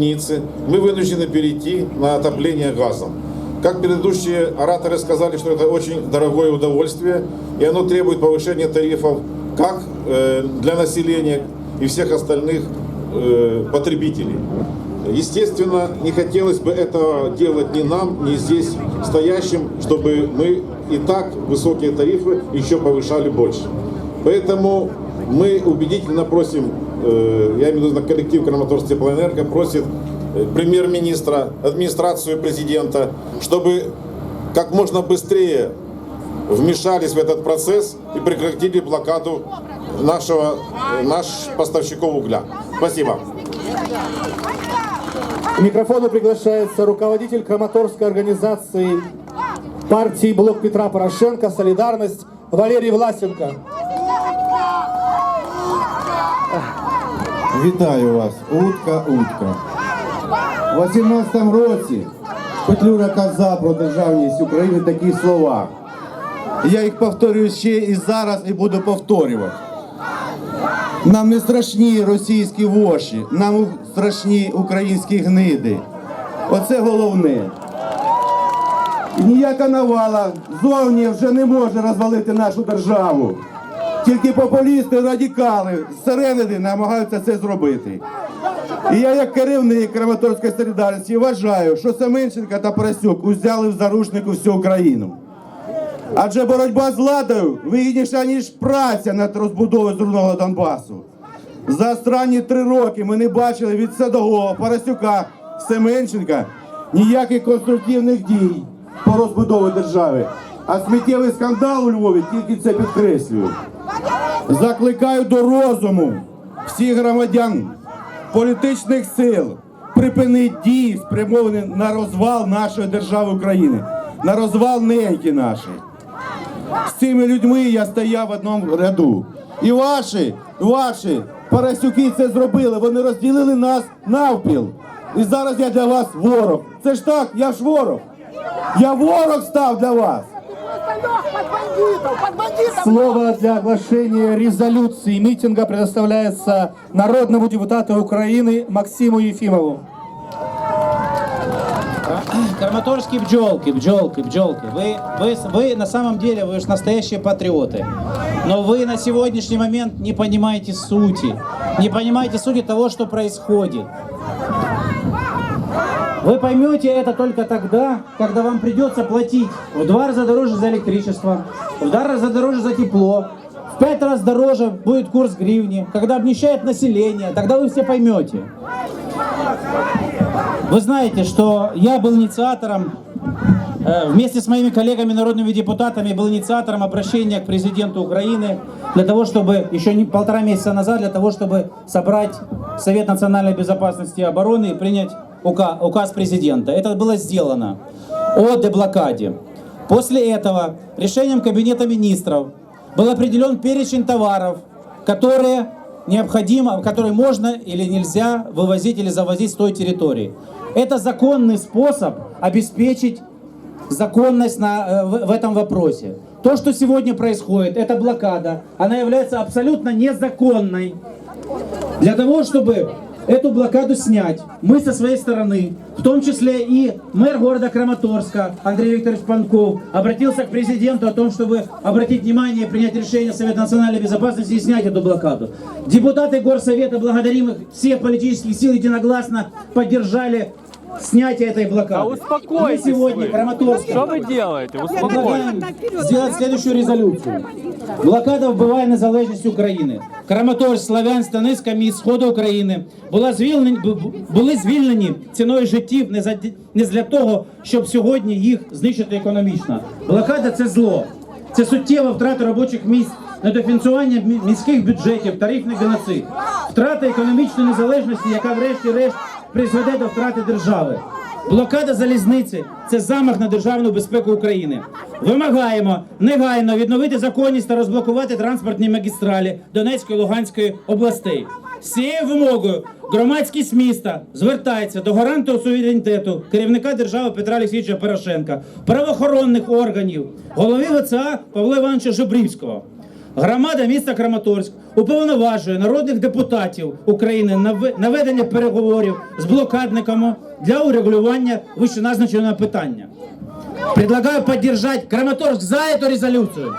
больницы, мы вынуждены перейти на отопление газом. Как предыдущие ораторы сказали, что это очень дорогое удовольствие, и оно требует повышения тарифов как э, для населения и всех остальных э, потребителей. Естественно, не хотелось бы этого делать ни нам, ни здесь стоящим, чтобы мы и так высокие тарифы еще повышали больше. Поэтому мы убедительно просим, я имею в виду коллектив Краматорск Теплоэнерго, просит э, премьер-министра, администрацию президента, чтобы как можно быстрее вмешались в этот процесс и прекратили блокаду нашего, э, наших поставщиков угля. Спасибо. К микрофону приглашается руководитель Краматорской организации партии Блок Петра Порошенко «Солидарность» Валерий Власенко. Вітаю вас, утка, утка. У 18 році Петлюра казав про державність України такі слова. Я їх повторюю ще і зараз, і буду повторювати. Нам не страшні російські воші, нам страшні українські гниди. Оце головне. Ніяка навала зовні вже не може розвалити нашу державу. Тільки популісти, радикали зсередини намагаються це зробити. І я, як керівник Краматорської солідарності, вважаю, що Семенченка та Парасюк узяли в заручнику всю Україну. Адже боротьба з владою вигідніша, ніж праця над розбудовою зруйнованого Донбасу. За останні три роки ми не бачили від Садового, Парасюка, Семенченка ніяких конструктивних дій по розбудові держави. А сміттєвий скандал у Львові тільки це підкреслює. Закликаю до розуму всіх громадян політичних сил припинити дії, спрямовані на розвал нашої держави України, на розвал неньки нашої. З цими людьми я стояв в одному ряду. І ваші, ваші парасюки це зробили. Вони розділили нас навпіл. І зараз я для вас ворог. Це ж так, я ж ворог. Я ворог став для вас. Под бандитов, под бандитов! Слово для оглашения резолюции митинга предоставляется народному депутату Украины Максиму Ефимову. Краматорские пчелки, пчелки, пчелки. Вы, вы, вы на самом деле, вы же настоящие патриоты. Но вы на сегодняшний момент не понимаете сути. Не понимаете сути того, что происходит. Вы поймете это только тогда, когда вам придется платить в два раза дороже за электричество, в два раза дороже за тепло, в пять раз дороже будет курс гривни, когда обнищает население, тогда вы все поймете. Вы знаете, что я был инициатором, э, вместе с моими коллегами, народными депутатами, был инициатором обращения к президенту Украины для того, чтобы, еще не, полтора месяца назад, для того, чтобы собрать Совет национальной безопасности и обороны и принять ука- указ президента. Это было сделано о деблокаде. После этого решением Кабинета министров был определен перечень товаров, которые необходимо, которые можно или нельзя вывозить или завозить с той территории. Это законный способ обеспечить законность на, э, в, в этом вопросе. То, что сегодня происходит, это блокада. Она является абсолютно незаконной. Для того, чтобы эту блокаду снять, мы со своей стороны, в том числе и мэр города Краматорска Андрей Викторович Панков, обратился к президенту о том, чтобы обратить внимание и принять решение Совета национальной безопасности и снять эту блокаду. Депутаты Горсовета, благодарим их, все политические силы единогласно поддержали снятие этой блокады. А успокойтесь Мы сегодня, вы. Краматорск, Что вы делаете? Успокойтесь. Предлагаем сделать следующую резолюцію. Блокада вбиває незалежність України. Краматорськ, Славянськ, Донецька міст Сходу України була звільнені, бу- бу- були звільнені ціною життів не, за, не для того, щоб сьогодні їх знищити економічно. Блокада це зло. Це суттєва втрата робочих місць, недофінансування мі- міських бюджетів, тарифний геноцид, втрата економічної незалежності, яка врешті-решт призведе до втрати держави. Блокада залізниці це замах на державну безпеку України. Вимагаємо негайно відновити законність та розблокувати транспортні магістралі Донецької та Луганської областей. З цією вимогою громадськість міста звертається до гаранту суверенітету керівника держави Петра Олексійовича Порошенка, правоохоронних органів, голови ВЦА Павла Івановича Жебрівського. Громада міста Краматорськ уповноважує народних депутатів України на ведення переговорів з блокадниками для урегулювання вищеназначеного питання. Предлагаю поддержать Краматорск за эту резолюцию.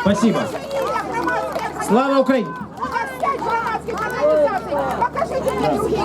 Спасибо. Слава Україні! Покажите мне!